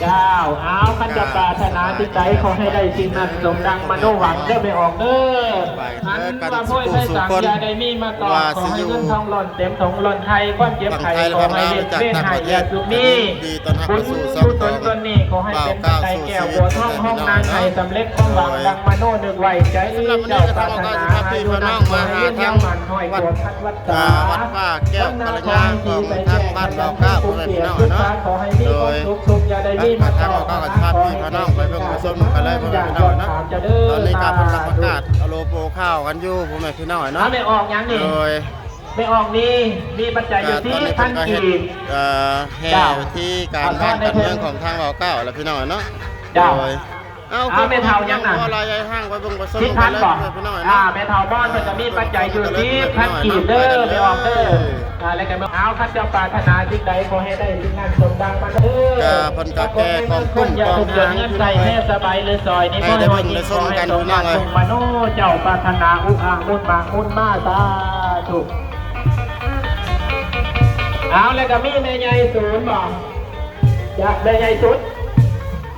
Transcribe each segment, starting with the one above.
เจ้าเอาขันจะปรารถนาที่ใจขอให้ได้สิ่งนั้นสมดังมโนหวังเด้อไม่ออกเด้ออันว่าพ่อยไทยสังยาได้มีมาต่อขอให้เงินทองหล่นเต็มถงหล่นไทยความเจ็บไข้ขอให้เล่นเล่นหายยาสุนี้บุญบุญตนตนนี้ขอให้เป็นปัจจัยแก้วบัวทองห้องนางไทยสำเร็จความหวังดังมโนนึกไว้ใจเจ้าปรารถนาอายุนักขอให้เล่นยังมันห้อยบัวพัดวัดสาวัดป่าแก้วกัลยาของทางบ้านเราเก้าพ่อแม่พี่น้องเนาะขอให้มีความสุขสุขอย่าได้มีมาต่อทางเราก็กับพี่พี่น้องไปเบิ่งไปส้มกันเลยพ่อแม่พี่น้องเนาะตอนนี้การประกาศเอาโลโปข้าวกันอยู่พ่อแม่พี่น้องน้าเนาะไม่ออกยังนี่โดยไม่ออกนี่มีปัจจัยอยู่ตที่อนนี้พัเพิ่นนก็เฮ็ดกีบเอ่อแห่ที่การบ้านการเมืองของทางเราเก้าแล้วพี่น้องเนาะเจ้าโดย เอ้าเอาไม่เท่ายังน่ะพอลายใหญ่ห้างไปเบิ่งไปส้มที่กัพันนเลยบอกพ่อแม่พี่น้องอ่าเนาะแม่เท่าบ้านมันจะมีปัจจัยอยู่ที่พันกีบเด้อไม่ออกเด้ออ่าแล้วกันเอาข้าเจ้าปรารถนาสิ่งใดขอให้ได้สิ่งนั้นสมดังมาเด้อก็เพิ่นก็แก้กองกุ้งอย่ากองทุกเดือนหางเงินใส่แม่สบายเลยซอยนี่ให้ก็ได้ให้เบิ่วันงนี้ได้ขส้อมให้กันสมพี่น้บัองติเอ้ยสมมโนเจ้าปรารถนาอุอ่างมุนบางมุนมาสาธุเอาแล้วก็มีแม่ใหญ่ศูนย์บอกอยากแม่ใหญ่ศูนย์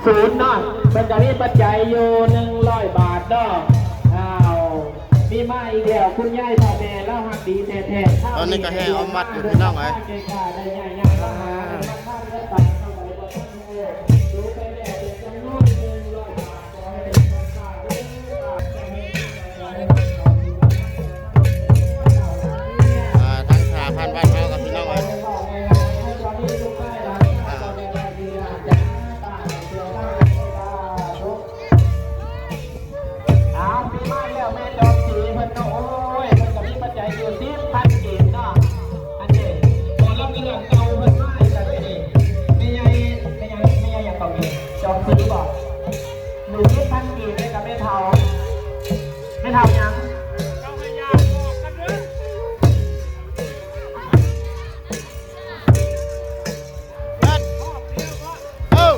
ศูนย์เนาะเป็นจะมีปัจจัยอยู่หนึ่งร้อยบาทเนาะอ้าวมีมาอีกแล้วคุณยายพ่อแม่เล่าหักดีแท้ๆตอนนี้ก็ให้เอามัดอยู่พี่น้องเอ้ ที่พันกีบเลยกับแม่เฒ่าแม่เฒ่ายังเอิ้นเอ้า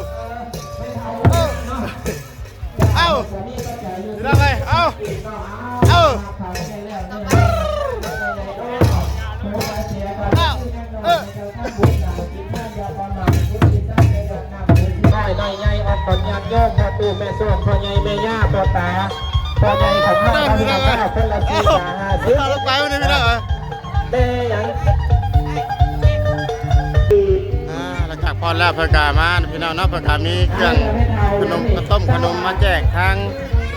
เอ้าเอ้าพี่น้องเอ้ยเอ้าเอ้าเออได้ได้ใหญ่อนตอนญาติโยม พ่อปู่แม่ส้มพ่อใหญ่แม่ย่าพ่อตาพ่อใหญ่ขันห้าพระพี่พี่น้น้อองงเอ้าคนละสี่เอ้าสาห้าสิบเอาลงไปวันนี้พี่น้องเอ้เด้ยังอ่ยังจากพอแล้วเพิ่นก็มาพี่น้องเนาะเพิ่นก็มีเครื่องขนมต้มขนมมาแจกทาง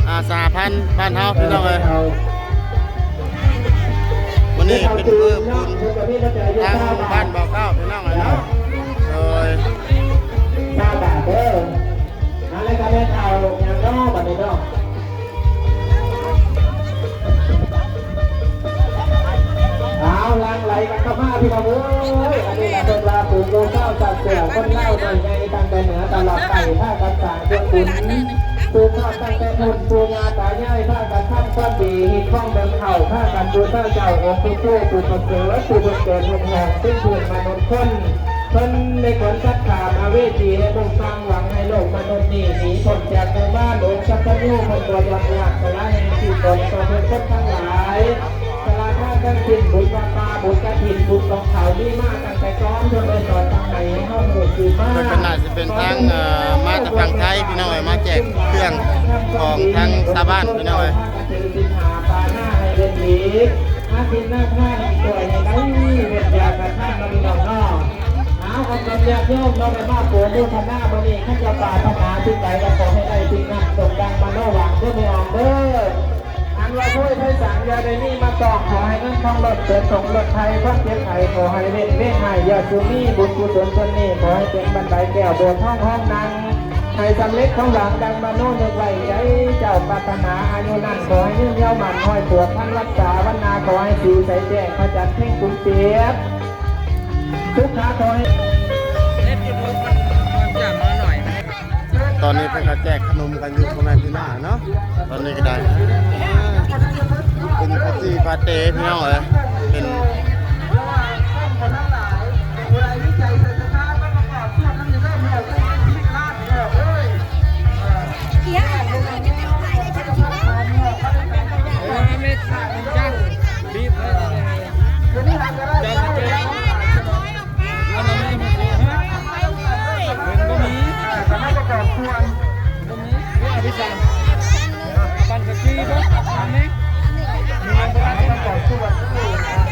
อาสหพันธ์บ้านเฮาพี่น้องเอ้ยวันนี้เป็นมื้อบุญทางบ้านบ่อเก้าพี่น้องเอ้ยเนาะโดย หน้าบาทเด้ออะไรกันแม่เท่าอย่างน้อบัดนี้เนาะเอาล้างไหลกันเข้ามาพี่น้องเอ้ยอันนี้เป็นลาปูโกเศร้าจัดเสือคนเล่าหน่อยไงตั้งแต่เหนือตลอดไปท่ากันสางเพื่อนขุนปูทอดตั้งแต่ทุนปูงาตาย่ายท่ากันท่านก้อนดีหิดข้องเดินเข่าท่ากันปูเศร้าเจ้าองค์ปูโก้ปูประเสริฐปูประเสริฐหงหงซึ่งคืนมนุษย์คนเพิ่นในขนสัตว์ขามาเวทีให้มุ่งสร้างหวัง โลกมนุษย์นี้หนีพ้นจากในบ้านโลกสักยูคนตัวยากยากแต่ละแห่งที่ตนต่อเพื่อนคนทั้งหลายสลาท่าทั้งสิ้นบุญวาปาบุญกระถิ่นบุญของเขานี่มากตั้งแต่ก้อนจนเลยต่อนทางไหนเข้าหมู่คือมากเพิ่นก็น่าจะเป็นทางมาจากฝั่งไทยพี่น้อยมาแจกเครื่องของทางชาวบ้านพี่น้องเอ้ยสินหาปาหน้าให้เรียนดีอาทิตย์หน้าข้าใอาเอากำลังโยมเราไปมาโปรโมทนาบนี้ข้าจะป่าพนาสิ่งใดก็ขอให้ได้สิ่งนั้นสมดังมาโนหวังก็ไม่ออกเด้ออันว่าช่วยไทยสังยาได้นี่มาตอกขอให้เงินทองรถเสริมสงรถไทยความเจ็บไทยขอให้เว้นเว้นให้ยาสุนีบุญกุศลส่วนนี้ขอให้เป็นบันไดแก้วโบสถ์ห้องห้องนังให้สำเร็จของหลังดังบานโนนึกไว้ใจเจ้าปรารถนาอายุนั่นขอให้ยืนยาวมันห้อยปวดท่านรักษาวันนาขอให้สีใสแจ้งพระจันทร์เพ่งกุมเปียบ ทุกขาคอยตอนนี้เพิ่นก็แจกขนมกันอยู่พ่อแม่พี่น้าเนาะ ตอนนี้ก็ได้เป็นพัตตี้ปาเต้พี่น้องเลย อยู่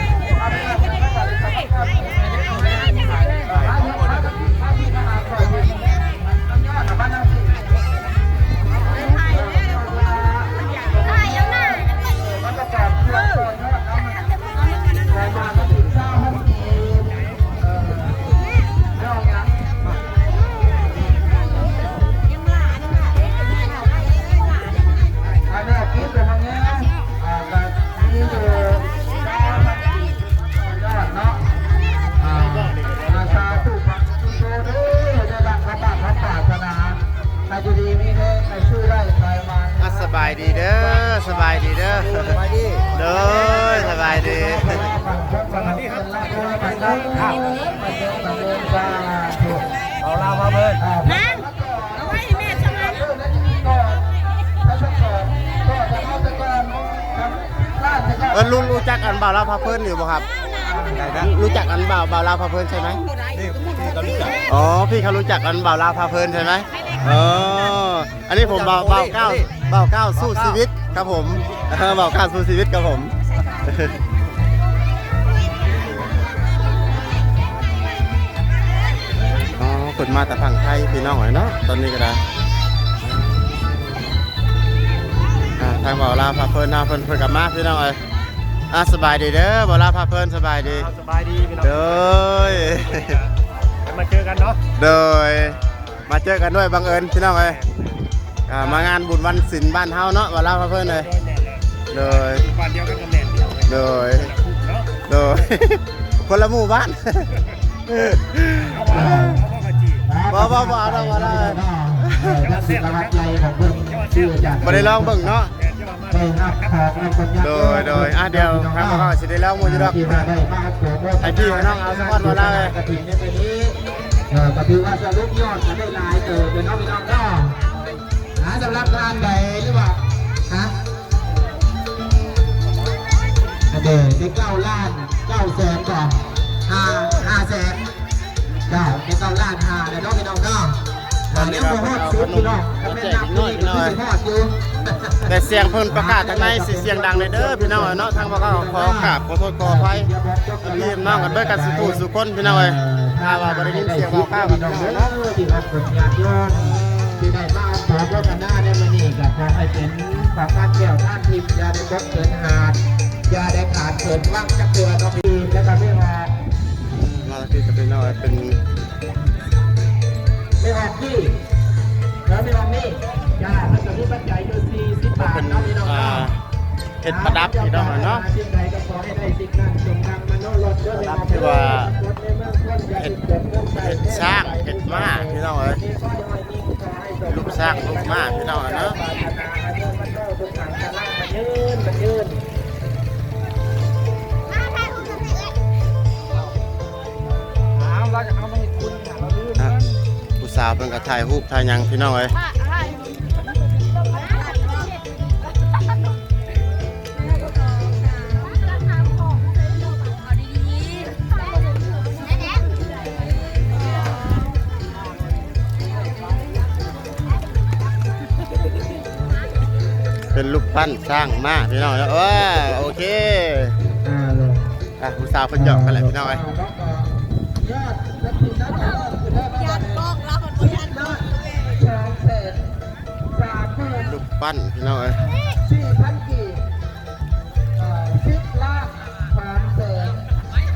เออรู้รู้จักอันบ่าวลาวพาเพิ่นอยู่บ่ครับรู้จักอันบ่าวบ่าวลาวพาเพิ่นใช่ไหมนี่พี่ก็รู้จักอ๋อพี่เขารู้จักอันบ่าวลาวพาเพิ่นใช่ไหมอ๋ออันนี้ผมบ่าวบ่าวเก้าบ่าวเก้าสู้ชีวิตครับผมเออบ่าวเก้าสู้ชีวิตครับผมอ๋อเปิดมาแต่ฝั่งไทยพี่น้องหน่อยเนาะตอนนี้ก็ได้อ่าทางบ่าวลาวพาเพิ่นนาเพิ่นเพิ่นกลับมาพี่น้องเอ้ย อะสบายดีเด้อบ่าวลาวพาเพิ่นสบายดี สบายดีพี่น้องเด้อมาเจอกันเนาะโดย มาเจอกันด้วยบังเอิญพี่น้องเอ้ยอ่ามางานบุญวันศิลป์บ้านเฮาเนาะว่าเล่าเพื่อนเลย โดย บ้านเดียวกันกับแม่เดียวโดย เนาะโดย คนละหมู่บ้านเอาว่าเอาว่ามาจีบ่บ่บ่เอาบ่ได้นักศิลปะใจของเพิ่นชื่อจาก บ่ได้ลองเบิ่งเนาะไโดยโดยอะเดี๋ยวทางบ่ก็สิได้ลองหมู่อยู่ดอกที่มาได้มาโปรโมทให้พี่น้องเอาสักวันบ่ได้เลยกระถิ่นในปีนี้เออก็ถือว่าสรุปยอดกันได้หลายเติบเป็นน้องพี่น้องเนาะหาสำหรับงานใดหรือเปล่าฮะเดี๋ยวได้เก้าล้านเก้าแสนก่อนห้าห้าแสนเก้าได้เก้าล้านห้าแล้วน้องพี่น้องเนาะตอนนี้ก็ฮอดสุดพี่น้องแม่นับนี่ก็คือฮอดอยู่ แต่เสียงเพิ่นประกาศทางในสิเสียงดังเลยเด้อพี่น้องเนาะทางบ่ก็ขอกราบขอโทษขออภัยพี่น้องกันเบิดกันสุขสุคนพี่น้องเอ้ยถ้าว่าบ่ได้ยินเสียงเว้าข้าวกันพี่น้องเด้น้องอเนาะที่รับผลงานยอดที่ได้มาขอพระกันหน้าในมื้อนี้ก็ขอให้เป็นฝากงานแก้วท่านทิพย์ยาได้บกเกินหาดยาได้ขาดเกินว่างจักเตือน้องพี่แล้วก็ไม่ว่ามาที่กับพี่น้องเอ้ยเป็นไม่ออกที่ แล้วไม่ออกนี่จ้ามันจะมีปัจจัยอยู่สี่สิบบาทเป็นเนาะพี่น้องเนาะเฮ็ดประดับพี่น้องเนาะสิ่งใดก็ขอให้ได้สิ่งนั้นจงดังมโนรสด้วยประดับที่ว่าเฮ็ดเฮ็ดสร้างเฮ็ดมาพี่น้องเอ้ยลูกสร้างลูกมาพี่น้องเนาะมันยืนมันยืนเราจะเอามา สาวเพิ่นก็ถ่ายรูปถ่ายหยังพี่น้องเอ้ยเป็นรูปปั้นสร้างมาพี่น้องเอ้ยเออโอเคอ่าเลยอะผู้สาวเพิ่นหยอกกันแหละพี่น้องเอ้ย ปั้นพี่น้องเอ้ยสี่พันกีบอ่าสิบล้านสามแสน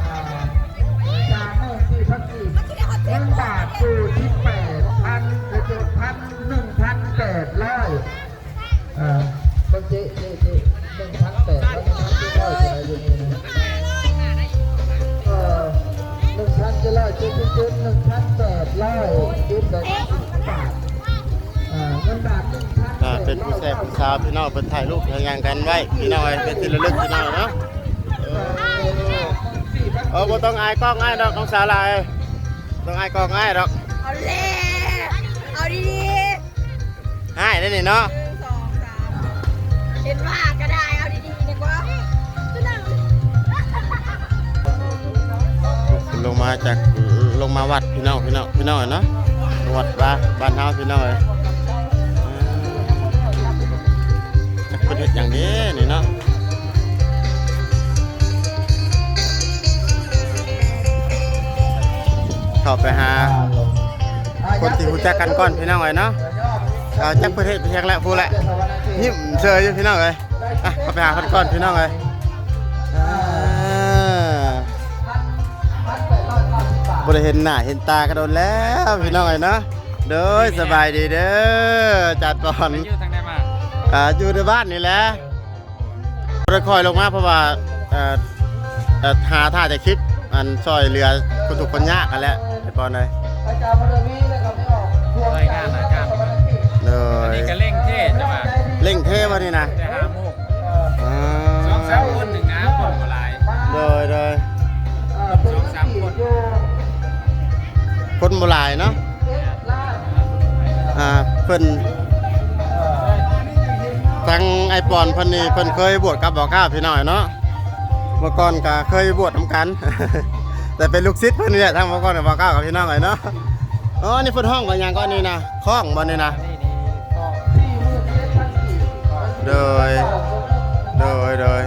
อ่าสามหมื่นสี่พันกีบเงินบาทคือที่แปดพันเจ็ดพันหนึ่งพันแปดร้อยอ่าบัญชีเจ๊เจ๊หนึ่งพันแปดร้อยหนึ่งพันเจ็ดร้อยอะไรอยู่นี่นะเออหนึ่งพันเจ็ดร้อยเจ็ดสิบเจ็ดหนึ่งพันแปดร้อยจ็ดสิบบาทอ่าเงินบาทหนึ่ง เป็นผู้แซ่บผู้สาวพี่น้องเพิ่นถ่ายรูปถ่ายหยังกันไว้พี่น้องเอ้ยเป็นที่ระลึกพี่น้องเนาะเออเออบ่ต้องอายกล้องอายดอกน้องสาวลายต้องอายกล้องอายดอกเอาเล่เอาดีอายได้นี่เนาะๆหนึ่งสองสามเห็นว่าก็ได้เอาดีๆดีกว่าก็นั่งลงมาจากลงมาวัดพี่น้องพี่น้องพี่น้องเนาะวัดบ้านบ้านเฮาพี่น้องเอ้ย เฮ็ดอย่างนี้นี่เนาะเข้าไปหาคนที่รู้จักกันก่อนพี่น้องเลยเนาะแจ้งประเทศไปเชียงแล้วพูดแหละยิ้มเจยอยู่พี่น้องเลยอะเข้าไปหาคนก่อนพี่น้องเอ้ยบ่ได้เห็นหน้าเห็นตากันโดนแล้วพี่น้องเลยเนาะเด้อสบายดีเด้อจัดปอน ไปยืดทางไหนมาอ่าอยู่ในบ้านนี่แหละเราคอยลงมาเพราะว่าเอ่อเอ่อหาท่าจะคลิปอันซอยเรือคนถูกคนยากกันแหล้วไอ้ปอนเลยรายงานรายการเลอันยนี้ก็เร่งเท่จะมาเร่งเทวันนี้นะแต่หาโมกอ่าสองสามคนหนึ่งนะคนโบราณโดยโดยสองสามคนคนโบราณเนาะอ่าเพิ่น ทางไอปอนเพิ่นนี่เพิ่นเคยบวชกับบอกก้าพี่น้อยเนาะเมื่อก่อนก็เคยบวชทำกัน แต่เป็นลูกศิษย์เพิ่นนี่แหละทางเมื่อก่อนกับบอกก้ากับพี่น้องเลยเนาะอ๋อนี่เพิ่นห้องบางอย่างก็นี่นะคล้องบ่นี่นะนี่นี่ก็โดยโดยโดย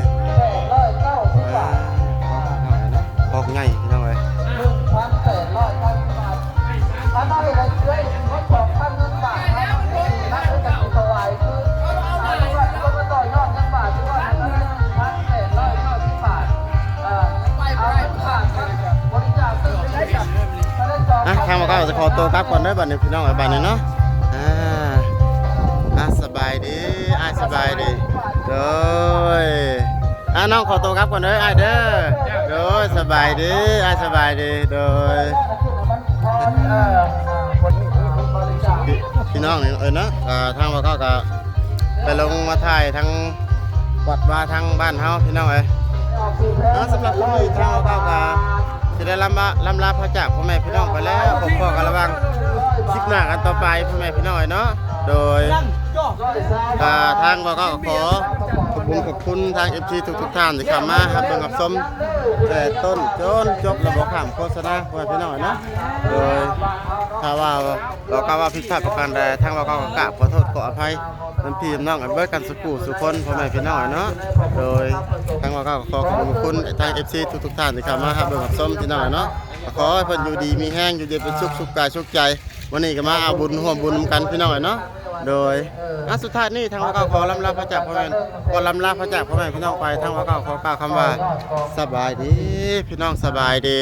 อะทางบอกก้าจะขอตัวกลับก่อนเด้บัดนี้พี่น้องเอ้บัดนี้เนาะอ่าอะสบายดีอะสบายดีโดยอะน้องขอตัวครับก่อนเด้ออะเด้อโดยสบายดีอะสบายดีโดยพี่น้องนี่เออเนาะอ่าทางว่าเขาก็ไปลงมาถ่ายทั้งวัดว่าทั้งบ้านเฮาพี่น้องเอ้ยเนาสำหรับคนอื่นทางว่าเขาก็ จะได้ลำลาลำลาพระจากพ่อแม่พี่น้องไปแล้วผมขอกันระวังคลิปหน้ากันต่อไปพ่อแม่พี่น้องเอ้ยเนาะโดยทางเราก็ขอขอบคุณขอบคุณทางเอฟซีทุกทุกๆท่านที่เข้ามาครับเบิ่งกับชมแต่ต้นจนจบระบบข่ามโฆษณาไว้พี่น้อยเนาะโดยถ้าว่าเราก็ว่าผิดพลาดประการใดทางเราก็กราบขอโทษขออภัย มันพี่น้องกันเบิดกันสุขุสุคนพ่อแม่พี่น้อยเนาะโดยทางเราก็ขอขอบคุณขอบคุณทางเอฟซีทุกๆท่านที่เข้ามาครับเบิ่งกับชมพี่น้อยเนาะขอให้เพิ่นอยู่ดีมีแห้งอยู่เย็นเป็นสุขสุขกายสุขใจ วันนี้ก็มาเอาบุญร่วมบุญกันพี่น้อยเนาะโดยอะสุดท้ายนี้ทางวัดเก่าขอลำลาพระจากพ่อแม่ขอลำลาพระจากพ่อแม่พี่น้องไปทางวัดเก่าขอกล่าวคำว่าสบายดีพี่น้องสบายดี